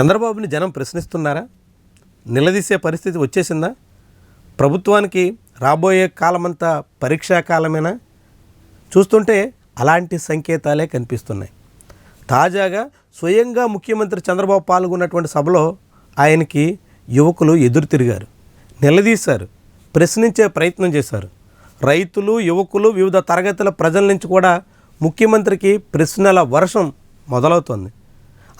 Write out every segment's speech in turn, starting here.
చంద్రబాబుని జనం ప్రశ్నిస్తున్నారా? నిలదీసే పరిస్థితి వచ్చేసిందా? ప్రభుత్వానికి రాబోయే కాలమంతా పరీక్షా కాలమేనా? చూస్తుంటే అలాంటి సంకేతాలే కనిపిస్తున్నాయి. తాజాగా స్వయంగా ముఖ్యమంత్రి చంద్రబాబు పాల్గొన్నటువంటి సభలో ఆయనకి యువకులు ఎదురు తిరిగారు. నిలదీశారు. ప్రశ్నించే ప్రయత్నం చేశారు. రైతులు యువకులు వివిధ తరగతుల ప్రజల నుంచి కూడా ముఖ్యమంత్రికి ప్రశ్నల వర్షం మొదలవుతోంది.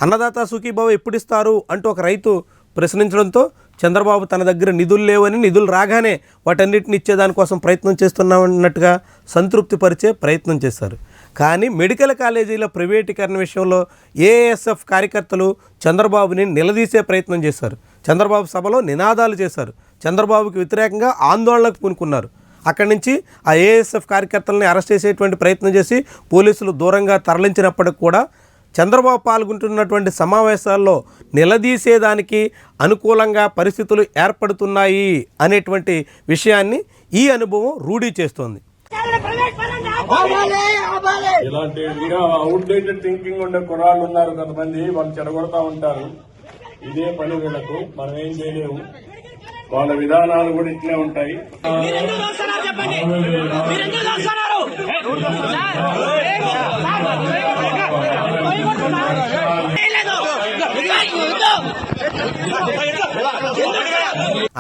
అన్నదాత సుఖీభావ ఎప్పుడు ఇస్తారు అంటూ ఒక రైతు ప్రశ్నించడంతో చంద్రబాబు తన దగ్గర నిధులు లేవని నిధులు రాగానే వాటన్నిటిని ఇచ్చేదానికోసం ప్రయత్నం చేస్తున్నామన్నట్టుగా సంతృప్తి పరిచే ప్రయత్నం చేశారు. కానీ మెడికల్ కాలేజీల ప్రైవేటీకరణ విషయంలో ఏఎస్ఎఫ్ కార్యకర్తలు చంద్రబాబుని నిలదీసే ప్రయత్నం చేశారు. చంద్రబాబు సభలో నినాదాలు చేశారు. చంద్రబాబుకి వ్యతిరేకంగా ఆందోళనకు పూనుకున్నారు. అక్కడి నుంచి ఆ ఏఎస్ఎఫ్ కార్యకర్తలని అరెస్ట్ చేసేటువంటి ప్రయత్నం చేసి పోలీసులు దూరంగా తరలించినప్పటికి కూడా చంద్రబాబు పాల్గొంటున్నటువంటి సమావేశాల్లో నిలదీసేదానికి అనుకూలంగా పరిస్థితులు ఏర్పడుతున్నాయి అనేటువంటి విషయాన్ని ఈ అనుభవం రూఢీ చేస్తోంది. ఇలాంటి ఇంకా అవుట్డేటెడ్ థింకింగ్ ఉండే కుర్రాళ్ళు ఉన్నారు కొంతమంది వాళ్ళు చెడగొడతా ఉంటారు. ఇదే పని వీళ్ళకు మనం ఏం చేయలేము. వాళ్ళ విధానాలు కూడా ఇట్లే ఉంటాయి.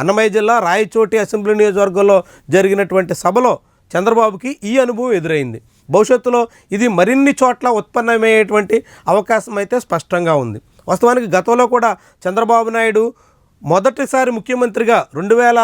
అన్నమయ్య జిల్లా రాయచోటి అసెంబ్లీ నియోజకవర్గంలో జరిగినటువంటి సభలో చంద్రబాబుకి ఈ అనుభవం ఎదురైంది. భవిష్యత్తులో ఇది మరిన్ని చోట్ల ఉత్పన్నమయ్యేటువంటి అవకాశం అయితే స్పష్టంగా ఉంది. వాస్తవానికి గతంలో కూడా చంద్రబాబు నాయుడు మొదటిసారి ముఖ్యమంత్రిగా రెండు వేల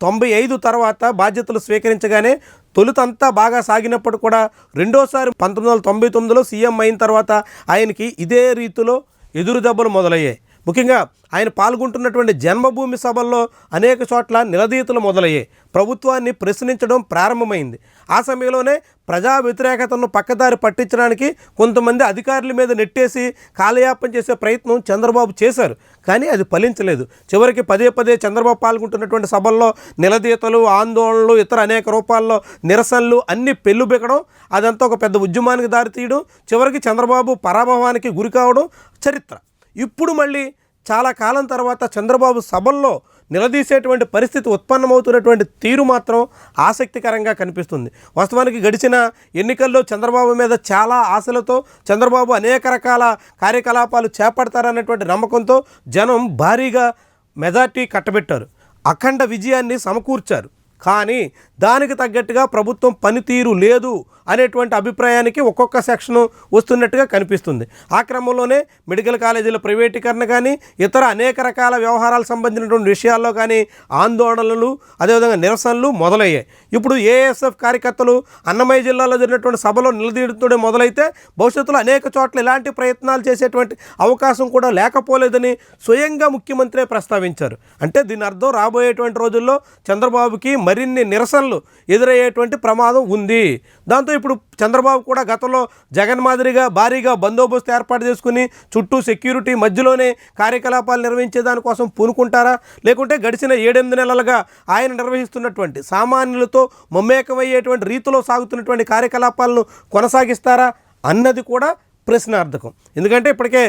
తొంభై ఐదు తర్వాత బాధ్యతలు స్వీకరించగానే తొలుతంతా బాగా సాగినప్పుడు కూడా రెండోసారి పంతొమ్మిది వందల తొంభై తొమ్మిదిలో సీఎం అయిన తర్వాత ఆయనకి ఇదే రీతిలో ఎదురు దెబ్బలు మొదలయ్యాయి. ముఖ్యంగా ఆయన పాల్గొంటున్నటువంటి జన్మభూమి సభల్లో అనేక చోట్ల నిలదీతలు మొదలయ్యాయి. ప్రభుత్వాన్ని ప్రశ్నించడం ప్రారంభమైంది. ఆ సమయంలోనే ప్రజా వ్యతిరేకతను పక్కదారి పట్టించడానికి కొంతమంది అధికారుల మీద నెట్టేసి కాలయాపన చేసే ప్రయత్నం చంద్రబాబు చేశారు. కానీ అది ఫలించలేదు. చివరికి పదే పదే చంద్రబాబు పాల్గొంటున్నటువంటి సభల్లో నిలదీతలు ఆందోళనలు ఇతర అనేక రూపాల్లో నిరసనలు అన్ని పెళ్ళుబెక్కడం అదంతా ఒక పెద్ద ఉద్యమానికి దారితీయడం చివరికి చంద్రబాబు పరాభవానికి గురి కావడం చరిత్ర. ఇప్పుడు మళ్ళీ చాలా కాలం తర్వాత చంద్రబాబు సభల్లో నిలదీసేటువంటి పరిస్థితి ఉత్పన్నమవుతున్నటువంటి తీరు మాత్రం ఆసక్తికరంగా కనిపిస్తుంది. వాస్తవానికి గడిచిన ఎన్నికల్లో చంద్రబాబు మీద చాలా ఆశలతో చంద్రబాబు అనేక రకాల కార్యకలాపాలు చేపడతారన్నటువంటి నమ్మకంతో జనం భారీగా మెజార్టీ కట్టబెట్టారు. అఖండ విజయాన్ని సమకూర్చారు. కానీ దానికి తగ్గట్టుగా ప్రభుత్వం పనితీరు లేదు అనేటువంటి అభిప్రాయానికి ఒక్కొక్క సెక్షన్ వస్తున్నట్టుగా కనిపిస్తుంది. ఆ క్రమంలోనే మెడికల్ కాలేజీల ప్రైవేటీకరణ కానీ ఇతర అనేక రకాల వ్యవహారాలకు సంబంధించినటువంటి విషయాల్లో కానీ ఆందోళనలు అదేవిధంగా నిరసనలు మొదలయ్యాయి. ఇప్పుడు ఏఎస్ఎఫ్ కార్యకర్తలు అన్నమయ్య జిల్లాలో జరిగినటువంటి సభలో నిలదీయడంతో మొదలైతే భవిష్యత్తులో అనేక చోట్ల ఇలాంటి ప్రయత్నాలు చేసేటువంటి అవకాశం కూడా లేకపోలేదని స్వయంగా ముఖ్యమంత్రి ప్రస్తావించారు. అంటే దీని అర్థం రాబోయేటువంటి రోజుల్లో చంద్రబాబుకి మరిన్ని నిరసనలు ఎదురయ్యేటువంటి ప్రమాదం ఉంది. దాంతో ఇప్పుడు చంద్రబాబు కూడా గతంలో జగన్ మాదిరిగా భారీగా బందోబస్తు ఏర్పాటు చేసుకుని చుట్టూ సెక్యూరిటీ మధ్యలోనే కార్యకలాపాలు నిర్వహించే దానికోసం పూనుకుంటారా? లేకుంటే గడిచిన ఏడెనిమిది నెలలుగా ఆయన నిర్వహిస్తున్నటువంటి సామాన్యులతో మమేకమయ్యేటువంటి రీతిలో సాగుతున్నటువంటి కార్యకలాపాలను కొనసాగిస్తారా? అన్నది కూడా ప్రశ్నార్థకం. ఎందుకంటే ఇప్పటికే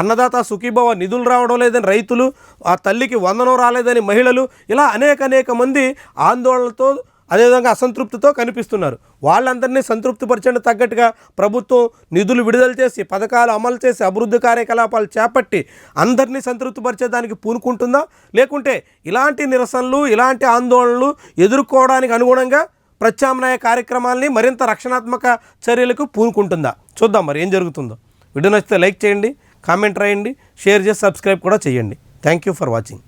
అన్నదాత సుఖీభవ నిధులు రావడం లేదని రైతులు ఆ తల్లికి వందనం రాలేదని మహిళలు ఇలా అనేక అనేక మంది ఆందోళనతో అదేవిధంగా అసంతృప్తితో కనిపిస్తున్నారు. వాళ్ళందరినీ సంతృప్తిపరచండి తగ్గట్టుగా ప్రభుత్వం నిధులు విడుదల చేసి పథకాలు అమలు చేసి అభివృద్ధి కార్యకలాపాలు చేపట్టి అందరినీ సంతృప్తిపరిచేదానికి పూనుకుంటుందా? లేకుంటే ఇలాంటి నిరసనలు ఇలాంటి ఆందోళనలు ఎదుర్కోవడానికి అనుగుణంగా ప్రత్యామ్నాయ కార్యక్రమాల్ని మరింత రక్షణాత్మక చర్యలకు పూనుకుంటుందా? చూద్దాం మరి ఏం జరుగుతుందో. వీడియో నచ్చితే లైక్ చేయండి కామెంట్ రాయండి షేర్ చేసి సబ్స్క్రైబ్ కూడా చేయండి. Thank you for watching.